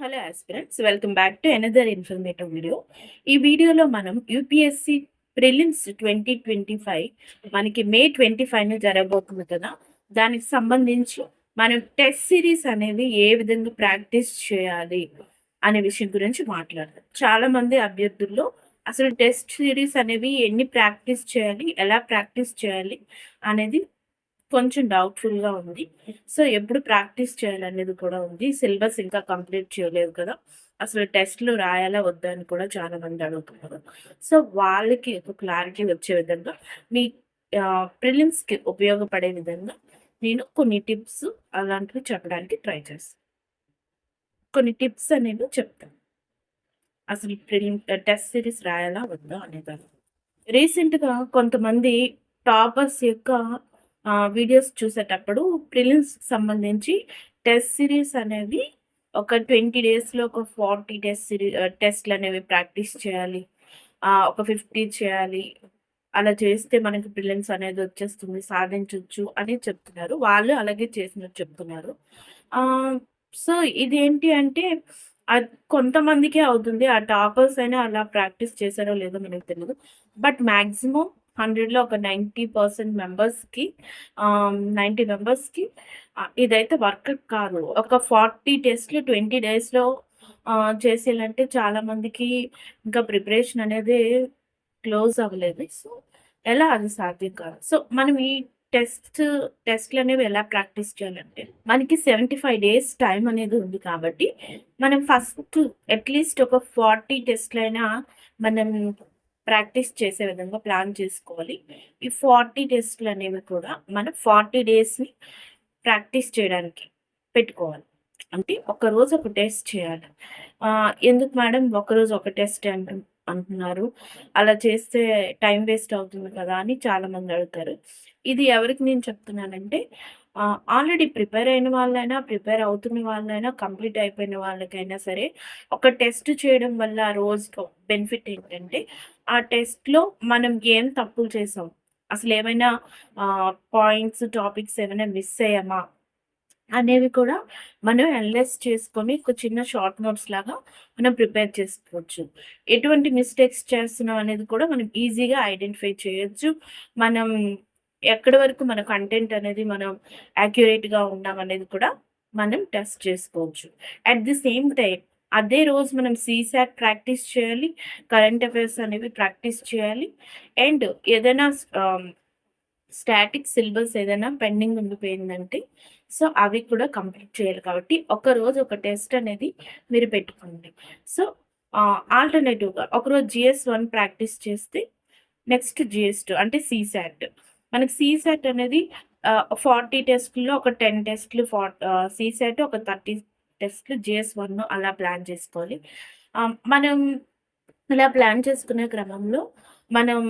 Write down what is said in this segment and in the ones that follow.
Hello aspirants welcome back to another informative video ఈ వీడియోలో మనం UPSC prelims twenty twenty five మనకి May twenty ఫైవ్న జరగబోతుంది కదా. దానికి సంబంధించి మనం టెస్ట్ సిరీస్ అనేది ఏ విధంగా ప్రాక్టీస్ చేయాలి అనే విషయం గురించి మాట్లాడదాం. చాలా మంది అభ్యర్థుల్లో అసలు టెస్ట్ సిరీస్ అనేవి ఎన్ని ప్రాక్టీస్ చేయాలి ఎలా ప్రాక్టీస్ చేయాలి అనేది కొంచెం డౌట్ఫుల్గా ఉంది. సో ఎప్పుడు ప్రాక్టీస్ చేయాలనేది కూడా ఉంది. సిలబస్ ఇంకా కంప్లీట్ చేయలేదు కదా. అసలు టెస్ట్లు రాయాలా వద్దా అని కూడా చాలా మంది అడుగుతున్నారు. సో వాళ్ళకి ఒక క్లారిటీ వచ్చే విధంగా మీ ప్రిలిమ్స్కి ఉపయోగపడే విధంగా నేను కొన్ని టిప్స్ అలాంటివి చెప్పడానికి ట్రై చేస్తాను కొన్ని టిప్స్ అనేవి చెప్తాను అసలు ప్రిలిమ్ టెస్ట్ సిరీస్ రాయాలా వద్దా అనేదాన్ని రీసెంట్గా కొంతమంది టాపర్స్ యొక్క వీడియోస్ చూసేటప్పుడు ప్రిలిమ్స్ సంబంధించి టెస్ట్ సిరీస్ అనేవి ఒక ట్వంటీ డేస్లో ఒక ఫార్టీ టెస్ట్ సిరీ టెస్ట్లు అనేవి ప్రాక్టీస్ చేయాలి. ఒక ఫిఫ్టీ చేయాలి. అలా చేస్తే మనకి ప్రిలిమ్స్ అనేది వచ్చేస్తుంది సాధించవచ్చు అని చెప్తున్నారు. వాళ్ళు అలాగే చేసినట్టు చెప్తున్నారు. సో ఇది ఏంటి అంటే అది కొంతమందికే అవుతుంది. ఆ టాపర్స్ అయినా అలా ప్రాక్టీస్ చేశారో లేదో మనకు తెలియదు బట్ మ్యాక్సిమం హండ్రెడ్లో ఒక నైంటీ పర్సెంట్ మెంబర్స్కి నైంటీ మెంబర్స్కి ఇదైతే వర్క్ కాదు. ఒక ఫార్టీ టెస్ట్లు ట్వంటీ డేస్లో చేసేయాలంటే చాలామందికి ఇంకా ప్రిపరేషన్ అనేది క్లోజ్ అవ్వలేదు. సో ఎలా అది సాధ్యం కాదు? సో మనం ఈ టెస్ట్ టెస్ట్లు అనేవి ఎలా ప్రాక్టీస్ చేయాలంటే మనకి సెవెంటీ ఫైవ్ డేస్ టైం అనేది ఉంది కాబట్టి మనం ఫస్ట్ అట్లీస్ట్ ఒక ఫార్టీ టెస్ట్లైనా మనం ప్రాక్టీస్ చేసే విధంగా ప్లాన్ చేసుకోవాలి. ఈ ఫార్టీ టెస్ట్లు అనేవి కూడా మనం ఫార్టీ డేస్ని ప్రాక్టీస్ చేయడానికి పెట్టుకోవాలి. అంటే ఒక రోజు ఒక టెస్ట్ చేయాలి. ఎందుకు మేడం? ఒకరోజు ఒక టెస్ట్ అంటే అంటున్నారు. అలా చేస్తే టైం వేస్ట్ అవుతుంది కదా అని చాలామంది అడుగుతారు. ఇది ఎవరికి నేను చెప్తున్నానంటే ఆల్రెడీ ప్రిపేర్ అయిన వాళ్ళైనా ప్రిపేర్ అవుతున్న వాళ్ళైనా కంప్లీట్ అయిపోయిన వాళ్ళకైనా సరే ఒక టెస్ట్ చేయడం వల్ల రోజుకు బెనిఫిట్ ఏంటంటే ఆ టెస్ట్లో మనం ఏం తప్పులు చేసాం? అసలు ఏమైనా పాయింట్స్ టాపిక్స్ ఏమైనా మిస్ అయ్యామా? అనేవి కూడా మనం అనలైజ్ చేసుకొని ఒక చిన్న షార్ట్ నోట్స్ లాగా మనం ప్రిపేర్ చేసుకోవచ్చు. ఎటువంటి మిస్టేక్స్ చేస్తున్నాం అనేది కూడా మనం ఈజీగా ఐడెంటిఫై చేయొచ్చు. మనం ఎక్కడి వరకు మన కంటెంట్ అనేది మనం యాక్యురేట్గా ఉన్నాం అనేది కూడా మనం టెస్ట్ చేసుకోవచ్చు. అట్ ది సేమ్ టైం అదే రోజు మనం సీసాట్ ప్రాక్టీస్ చేయాలి కరెంట్ అఫైర్స్ అనేవి ప్రాక్టీస్ చేయాలి. అండ్ ఏదైనా um, స్టాటిక్ సిలబస్ ఏదైనా పెండింగ్ ఉండిపోయిందంటే సో అవి కూడా కంప్లీట్ చేయాలి కాబట్టి ఒక రోజు ఒక టెస్ట్ అనేది మీరు పెట్టుకోండి. సో ఆల్టర్నేటివ్గా ఒకరోజు జిఎస్ వన్ ప్రాక్టీస్ చేస్తే నెక్స్ట్ జిఎస్ టూ అంటే సీసాట్. మనకి సీసాట్ అనేది ఫార్టీ టెస్ట్లో ఒక టెన్ టెస్ట్లు ఫార్ సీసాట్ ఒక థర్టీ టెస్ట్లు జిఎస్ వన్ అలా ప్లాన్ చేసుకోవాలి. మనం ఇలా ప్లాన్ చేసుకునే క్రమంలో మనం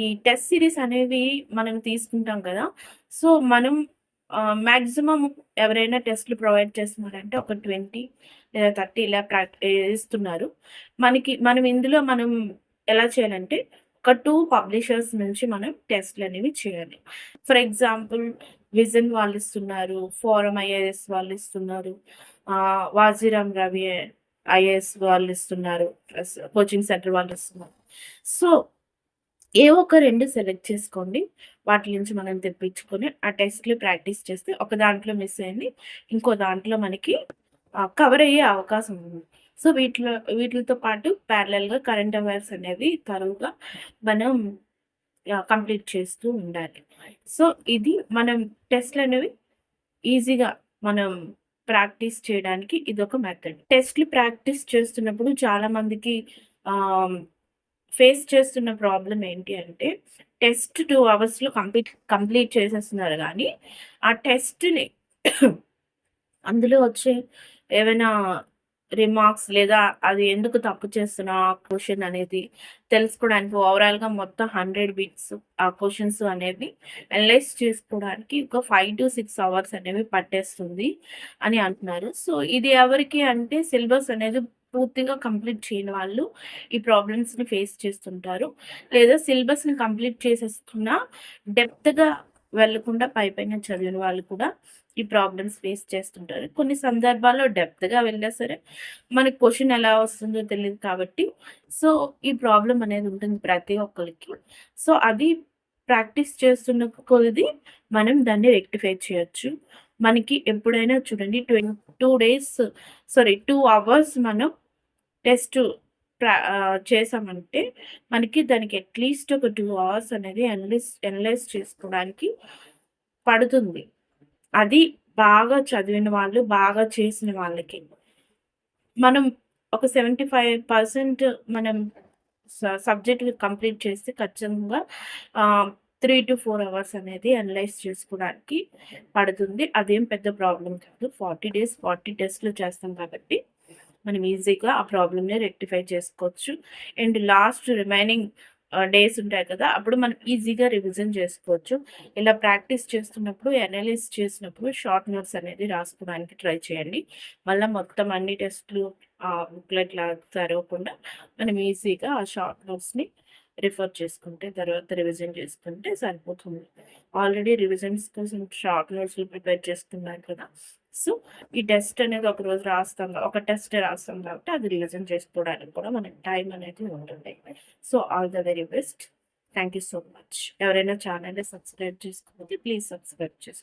ఈ టెస్ట్ సిరీస్ అనేవి మనం తీసుకుంటాం కదా సో మనం మ్యాక్సిమం ఎవరైనా టెస్ట్లు ప్రొవైడ్ చేస్తున్నారంటే ఒక ట్వంటీ లేదా థర్టీ ఇలా ప్రాక్టీ ఇస్తున్నారు. మనకి మనం ఇందులో మనం ఎలా చేయాలంటే ఒక టూ పబ్లిషర్స్ నుంచి మనం టెస్ట్లు అనేవి చేయాలి. ఫర్ ఎగ్జాంపుల్ విజన్ వాళ్ళు ఇస్తున్నారు ఫోరం ఐఏఎస్ వాళ్ళు ఇస్తున్నారు వాజీరామ్ రవి ఐఏఎస్ వాళ్ళు ఇస్తున్నారు కోచింగ్ సెంటర్ వాళ్ళు ఇస్తున్నారు సో ఏ ఒక రెండు సెలెక్ట్ చేసుకోండి. వాటి నుంచి మనం తెప్పించుకొని ఆ టెస్ట్లు ప్రాక్టీస్ చేస్తే ఒక దాంట్లో మిస్ అయింది ఇంకో దాంట్లో మనకి కవర్ అయ్యే అవకాశం ఉంది. సో వీటిలో వీటితో పాటు ప్యారలల్గా కరెంట్ అఫైర్స్ అనేవి తరువుగా మనం కంప్లీట్ చేస్తూ ఉండాలి. సో ఇది మనం టెస్ట్లు అనేవి ఈజీగా మనం ప్రాక్టీస్ చేయడానికి ఇది ఒక మెథడ్. టెస్ట్లు ప్రాక్టీస్ చేస్తున్నప్పుడు చాలామందికి ఫేస్ చేస్తున్న ప్రాబ్లం ఏంటి అంటే టెస్ట్ టూ అవర్స్లో కంప్లీట్ కంప్లీట్ చేసేస్తున్నారు కానీ ఆ టెస్ట్ని అందులో వచ్చే ఏమైనా రిమార్క్స్ లేదా అది ఎందుకు తప్పు చేస్తున్నా ఆ క్వశ్చన్ అనేది తెలుసుకోవడానికి ఓవరాల్గా మొత్తం హండ్రెడ్ బిట్స్ ఆ క్వశ్చన్స్ అనేవి అనలైజ్ చేసుకోవడానికి ఒక ఫైవ్ టు సిక్స్ అవర్స్ అనేవి పట్టేస్తుంది అని అంటున్నారు. సో ఇది ఎవరికి అంటే సిలబస్ అనేది పూర్తిగా కంప్లీట్ చేయని వాళ్ళు ఈ ప్రాబ్లమ్స్ని ఫేస్ చేస్తుంటారు లేదా సిలబస్ని కంప్లీట్ చేసేస్తున్న డెప్త్గా వెళ్ళకుండా పైపైన చదివిన వాళ్ళు కూడా ఈ ప్రాబ్లమ్స్ ఫేస్ చేస్తుంటారు. కొన్ని సందర్భాల్లో డెప్త్‌గా వెళ్ళినా సరే, మనకు క్వశ్చన్ ఎలా వస్తుందో తెలియదు కాబట్టి, సో, ఈ ప్రాబ్లం అనేది ఉంటుంది ప్రతి ఒక్కరికి సో, అది ప్రాక్టీస్ చేస్తున్న కొలది మనం దాన్ని రెక్టిఫై చేయొచ్చు. మనకి ఎప్పుడైనా చూడండి twenty two days sorry two hours మనం టెస్ట్ ప్రా చేసామంటే మనకి దానికి అట్‌లీస్ట్ ఒక టూ అవర్స్ అనేది అనలిస్ అనలైజ్ చేసుకోవడానికి పడుతుంది. అది బాగా చదివిన వాళ్ళు, బాగా చేసిన వాళ్ళకి. మనం ఒక 75% మనం సబ్జెక్ట్ కంప్లీట్ చేస్తే ఖచ్చితంగా త్రీ టు ఫోర్ అవర్స్ అనేది అనలైజ్ చేసుకోవడానికి పడుతుంది. అదేం పెద్ద ప్రాబ్లం కాదు. 40 డేస్ 40 టెస్ట్‌లు చేస్తాం కాబట్టి, మనం ఈజీగా ఆ ప్రాబ్లమ్‌ని రెక్టిఫై చేసుకోవచ్చు. అండ్ లాస్ట్ రిమైనింగ్ డేస్ ఉంటాయి కదా! అప్పుడు మనం ఈజీగా రివిజన్ చేసుకోవచ్చు. ఇలా ప్రాక్టీస్ చేస్తున్నప్పుడు, అనలైజ్ చేసినప్పుడు షార్ట్ నోట్స్ అనేది రాసుకోవడానికి ట్రై చేయండి. మళ్ళీ మొత్తం అన్ని టెస్ట్‌లు బుక్లెట్ లాగా జరగకుండా మనం ఈజీగా ఆ షార్ట్ నోట్స్‌ని రిఫర్ చేసుకుంటే, తర్వాత రివిజన్ చేసుకుంటే సరిపోతుంది. ఆల్రెడీ రివిజన్స్ కోసం షార్ట్ నోట్స్‌లు ప్రిపేర్ చేస్తున్నారు కదా! సో, ఈ టెస్ట్ అనేది ఒకరోజు రాస్తాం ఒక టెస్ట్ రాస్తాం కాబట్టి, అది రివిజన్ చేసుకోవడానికి కూడా మనకి టైం అనేది ఉంటుంది. So, all the very best. Thank you so much. ఎవరైనా ఛానల్ని సబ్స్క్రైబ్ చేసుకోకపోతే ప్లీజ్ సబ్స్క్రైబ్ చేసుకోండి.